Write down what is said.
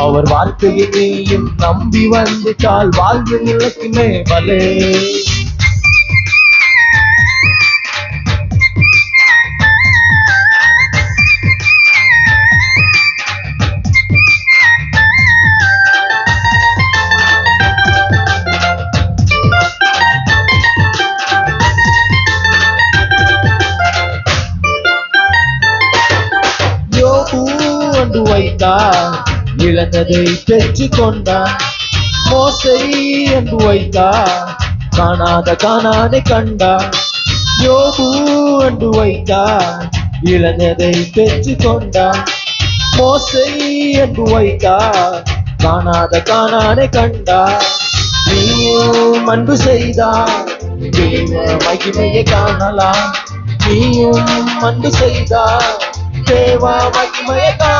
அவர் வார்த்தையை நீயும் நம்பி வந்துட்டால் வாழ்வு நிலக்குமே பலே வைத்தார். இழந்ததை பெற்றுக் கொண்டான் மோசை என்று வைத்தார் காணாத காணாதை கண்டார் யோபு என்று வைத்தார் இழந்ததை பெற்றுக் கொண்டார் மோசை என்று வைத்தார் காணாத காணாதை கண்டார் நீயும் அன்பு செய்தார் மகிமையை காணலாம். நீயும் அன்பு செய்தார் தேவா மகிமையை காண